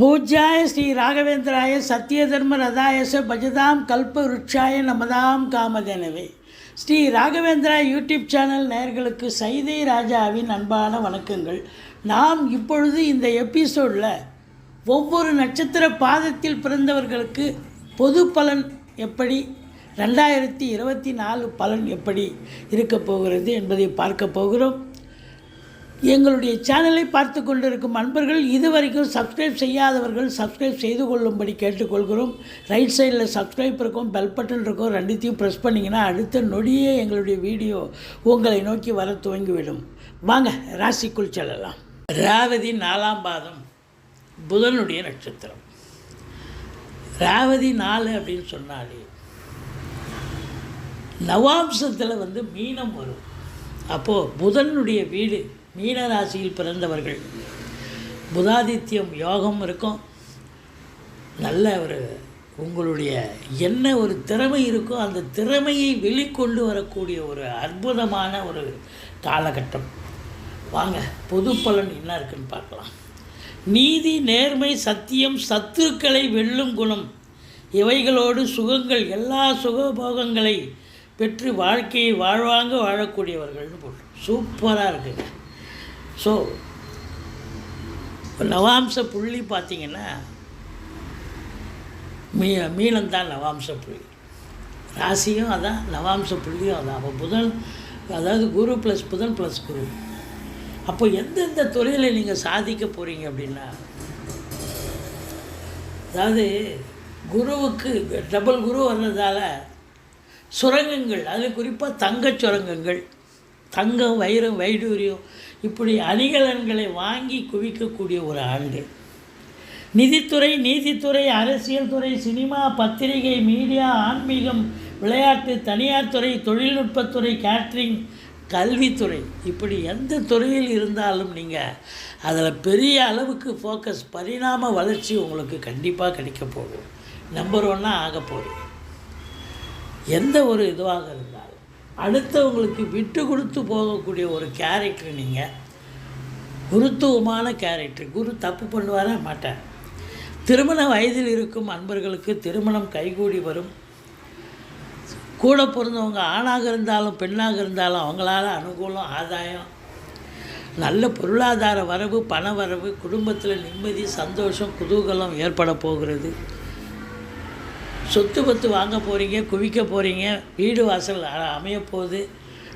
பூஜ்யாய ஸ்ரீ ராகவேந்திராய சத்யதர்ம ரதாயச பஜதாம் கல்ப விருட்சாய நமதாம் காமதேனவே ஸ்ரீ ராகவேந்திரா யூடியூப் சேனல் நேயர்களுக்கு சைதை ராஜாவின் அன்பான வணக்கங்கள். நாம் இப்பொழுது இந்த எபிசோடில் ஒவ்வொரு நட்சத்திர பாதத்தில் பிறந்தவர்களுக்கு பொது பலன் எப்படி ரெண்டாயிரத்தி இருபத்தி நாலு பலன் எப்படி இருக்கப் போகிறது என்பதை பார்க்க போகிறோம். எங்களுடைய சேனலை பார்த்து கொண்டிருக்கும் அன்பர்கள் இதுவரைக்கும் சப்ஸ்கிரைப் செய்யாதவர்கள் சப்ஸ்கிரைப் செய்து கொள்ளும்படி கேட்டுக்கொள்கிறோம். ரைட் சைடில் சப்ஸ்கிரைப் இருக்கும் பெல் பட்டன் இருக்கும் ரெண்டுத்தையும் ப்ரெஸ் பண்ணிங்கன்னா அடுத்த நொடியே எங்களுடைய வீடியோ உங்களை நோக்கி வர துவங்கிவிடும். வாங்க ராசிக்குள் செல்லலாம். ராவதி நாலாம் பாதம் புதனுடைய நட்சத்திரம். ராவதி நாலு அப்படின்னு சொன்னாலே நவாம்சத்தில் வந்து மீனம் வரும். அப்போது புதனுடைய வீடு மீன ராசியில் பிறந்தவர்கள். புதாதித்யம் யோகம் இருக்கும். நல்ல ஒரு உங்களுடைய என்ன ஒரு திறமை இருக்கோ அந்த திறமையை வெளிக்கொண்டு வரக்கூடிய ஒரு அற்புதமான ஒரு காலகட்டம். வாங்க பொது பலன் என்ன இருக்குன்னு பார்க்கலாம். நீதி நேர்மை சத்தியம் சத்துருக்களை வெல்லும் குணம். இவைகளோடு சுகங்கள் எல்லா சுகபோகங்களை பெற்று வாழ்க்கையை வாழ்வாங்க வாழக்கூடியவர்கள்னு போட்டு சூப்பராக இருக்குங்க. ஸோ நவாம்ச புள்ளி பார்த்தீங்கன்னா மீ மீனம் தான் நவாம்ச புள்ளி. ராசியும் அதான் நவாம்ச புள்ளியும் அதான். அப்போ புதன் அதாவது குரு ப்ளஸ் புதன் ப்ளஸ் குரு. அப்போ எந்தெந்த துறையில் நீங்கள் சாதிக்க போகிறீங்க அப்படின்னா அதாவது குருவுக்கு டபுள் குரு வந்ததால் சுரங்கங்கள் அதில் குறிப்பாக தங்கச் சுரங்கங்கள் தங்கம் வைரம் வைடூரியம் இப்படி அணிகலன்களை வாங்கி குவிக்கக்கூடிய ஒரு ஆண்டு. நிதித்துறை நீதித்துறை அரசியல் துறை சினிமா பத்திரிகை மீடியா ஆன்மீகம் விளையாட்டு தனியார் துறை தொழில்நுட்பத்துறை கேட்ரிங் கல்வித்துறை. இப்படி எந்த துறையில் இருந்தாலும் நீங்கள் அதில் பெரிய அளவுக்கு ஃபோக்கஸ் பரிணாம வளர்ச்சி உங்களுக்கு கண்டிப்பாக கிடைக்க போகும். நம்பர் ஒன்னாக ஆக போகிறீங்க எந்த ஒரு இதுவாக இருந்தாலும் அடுத்தவங்களுக்கு விட்டு கொடுத்து போகக்கூடிய ஒரு கேரக்டர் நீங்கள் குருத்துவமான கேரக்டர் குரு தப்பு பண்ணுவாரா? மாட்டார். திருமண வயதில் இருக்கும் அன்பர்களுக்கு திருமணம் கைகூடி வரும். கூட பிறந்தவங்க ஆணாக இருந்தாலும் பெண்ணாக இருந்தாலும் அவங்களால அனுகூலம் ஆதாயம் நல்ல பொருளாதார வரவு பண வரவு குடும்பத்தில் நிம்மதி சந்தோஷம் குதூகலம் ஏற்பட போகிறது. சொத்து பத்து வாங்க போகிறீங்க குவிக்க போகிறீங்க வீடு வாசல் அ- அமைய போகுது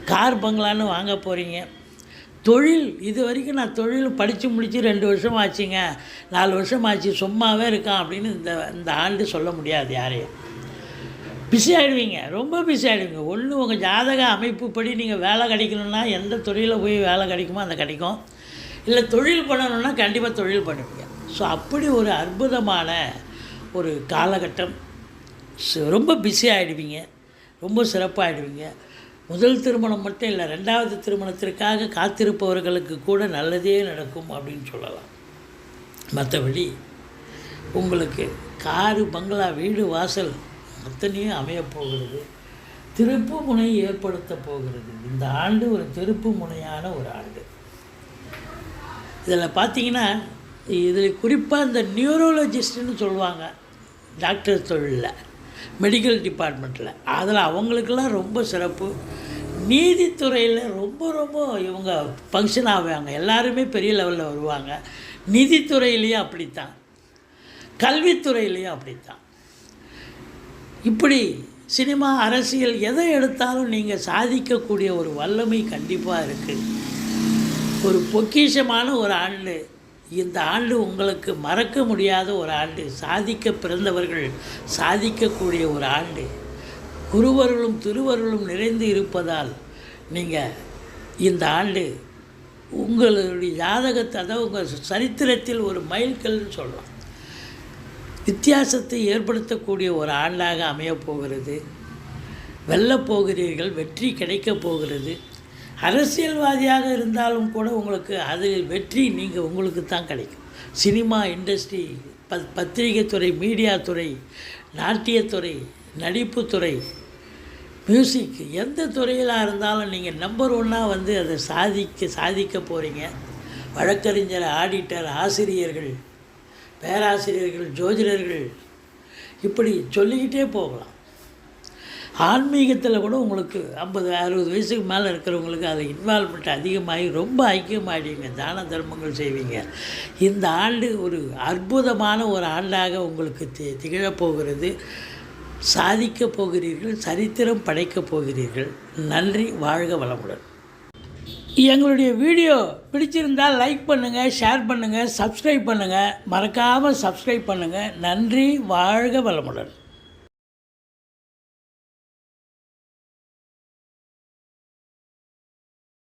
கார் பங்களான்னு வாங்க போகிறீங்க தொழில் இது வரைக்கும் நான் தொழில் படித்து முடித்து ரெண்டு வருஷம் ஆச்சுங்க. நாலு வருஷம் ஆச்சு சும்மாவே இருக்கான் அப்படின்னு இந்த இந்த ஆண்டு சொல்ல முடியாது யாரையும். பிஸி ஆகிடுவீங்க ரொம்ப பிஸி ஆகிடுவீங்க ஒன்று உங்கள் ஜாதக அமைப்புப்படி நீங்கள் வேலை கிடைக்கணும்னா எந்த தொழிலில் போய் வேலை கிடைக்குமோ அந்த கிடைக்கும். இல்லை தொழில் பண்ணணும்னா கண்டிப்பாக தொழில் பண்ணுவீங்க. ஸோ அப்படி ஒரு அற்புதமான ஒரு காலகட்டம். ரொம்ப பிஸி ஆகிடுவீங்க ரொம்ப சிறப்பாகிடுவீங்க முதல் திருமணம் மட்டும் இல்லை ரெண்டாவது திருமணத்திற்காக காத்திருப்பவர்களுக்கு கூட நல்லதே நடக்கும் அப்படின்னு சொல்லலாம். மற்றபடி உங்களுக்கு காரு பங்களா வீடு வாசல் அத்தனையும் அமையப் போகிறது. திருப்பு முனை ஏற்படுத்த போகிறது. இந்த ஆண்டு ஒரு திருப்பு முனையான ஒரு ஆண்டு. இதில் பார்த்தீங்கன்னா இதில் குறிப்பாக இந்த நியூரோலஜிஸ்ட்னு சொல்லுவாங்க. டாக்டர் தொழிலில். மெடிக்கல் டிபார்ட்மெண்ட்டில் அதில் அவங்களுக்கெல்லாம் ரொம்ப சிறப்பு. நீதித்துறையில் ரொம்ப ரொம்ப இவங்க ஃபங்க்ஷன் ஆவாங்க. எல்லாருமே பெரிய லெவலில் வருவாங்க. நிதித்துறையிலையும் அப்படித்தான். கல்வித்துறையிலையும் அப்படித்தான். இப்படி சினிமா அரசியல் எதை எடுத்தாலும் நீங்கள் சாதிக்கக்கூடிய ஒரு வல்லமை கண்டிப்பாக இருக்குது ஒரு பொக்கிஷமான ஒரு ஆண்டு இந்த ஆண்டு உங்களுக்கு மறக்க முடியாத ஒரு ஆண்டு சாதிக்க பிறந்தவர்கள் சாதிக்கக்கூடிய ஒரு ஆண்டு. குருவர்களும் திருவர்களும் நிறைந்து இருப்பதால் நீங்கள் இந்த ஆண்டு உங்களுடைய ஜாதகத்தை அதாவது உங்கள் சரித்திரத்தில் ஒரு மைல்கல்னு சொல்லலாம். வித்தியாசத்தை ஏற்படுத்தக்கூடிய ஒரு ஆண்டாக அமையப் போகிறது. வெல்லப் போகிறீர்கள் வெற்றி கிடைக்கப் போகிறது. அரசியல்வாதியாக இருந்தாலும் கூட உங்களுக்கு அதில் வெற்றி நீங்கள் உங்களுக்கு தான் கிடைக்கும். சினிமா இண்டஸ்ட்ரி ப பத்திரிகை துறை மீடியா துறை நாட்டியத்துறை நடிப்புத்துறை மியூசிக் எந்த துறையிலாக இருந்தாலும் நீங்கள் நம்பர் ஒன்னாக வந்து அதை சாதிக்க சாதிக்க போகிறீங்க வழக்கறிஞர் ஆடிட்டர் ஆசிரியர்கள் பேராசிரியர்கள் ஜோதிடர்கள் இப்படி சொல்லிக்கிட்டே போகலாம். ஆன்மீகத்தில் கூட உங்களுக்கு ஐம்பது அறுபது வயசுக்கு மேலே இருக்கிறவங்களுக்கு அதில் இன்வால்மெண்ட் அதிகமாகி ரொம்ப ஐக்கியமாகிடுவீங்க தான தர்மங்கள் செய்வீங்க. இந்த ஆண்டு ஒரு அற்புதமான ஒரு ஆண்டாக உங்களுக்கு தி திகழப் போகிறது. சாதிக்கப் போகிறீர்கள் சரித்திரம் படைக்கப் போகிறீர்கள். நன்றி வாழ்க வளமுடன். எங்களுடைய வீடியோ பிடிச்சிருந்தால் லைக் பண்ணுங்கள் ஷேர் பண்ணுங்கள் சப்ஸ்கிரைப் பண்ணுங்கள் மறக்காமல் சப்ஸ்கிரைப் பண்ணுங்கள் நன்றி வாழ்க வளமுடன்.